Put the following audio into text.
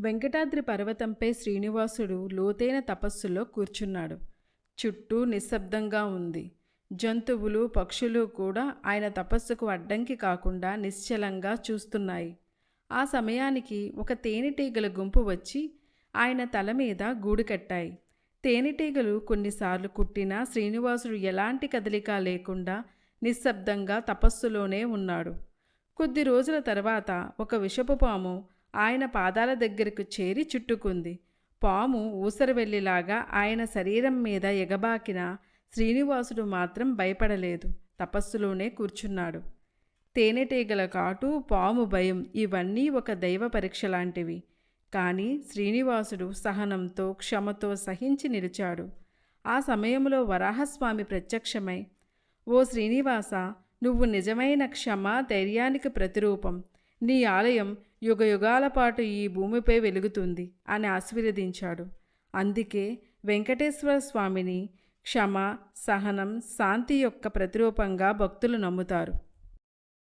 వెంకటాద్రి పర్వతంపై శ్రీనివాసుడు లోతైన తపస్సులో కూర్చున్నాడు. చుట్టూ నిశ్శబ్దంగా ఉంది. జంతువులు పక్షులు కూడా ఆయన తపస్సుకు అడ్డంకి కాకుండా నిశ్చలంగా చూస్తున్నాయి. ఆ సమయానికి ఒక తేనెటీగల గుంపు వచ్చి ఆయన తల మీద గూడు కట్టాయి. తేనెటీగలు కొన్నిసార్లు కుట్టినా శ్రీనివాసుడు ఎలాంటి కదలిక లేకుండా నిశ్శబ్దంగా తపస్సులోనే ఉన్నాడు. కొద్ది రోజుల తర్వాత ఒక విషపు పాము ఆయన పాదాల దగ్గరకు చేరి చుట్టుకుంది. పాము ఊసరవెల్లిలాగా ఆయన శరీరం మీద ఎగబాకిన శ్రీనివాసుడు మాత్రం భయపడలేదు. తపస్సులోనే కూర్చున్నాడు. తేనెటీగల కాటు పాము భయం ఇవన్నీ ఒక దైవ పరీక్ష లాంటివి. కానీ శ్రీనివాసుడు సహనంతో క్షమతో సహించి నిలిచాడు. ఆ సమయంలో వరాహస్వామి ప్రత్యక్షమై ఓ శ్రీనివాస నువ్వు నిజమైన క్షమ ధైర్యానికి ప్రతిరూపం. నీ ఆలయం యుగయుగాల పాటు ఈ భూమిపై వెలుగుతుంది అని ఆశీర్వదించాడు. అందుకే వెంకటేశ్వర స్వామిని క్షమ సహనం శాంతి యొక్క ప్రతిరూపంగా భక్తులు నమ్ముతారు.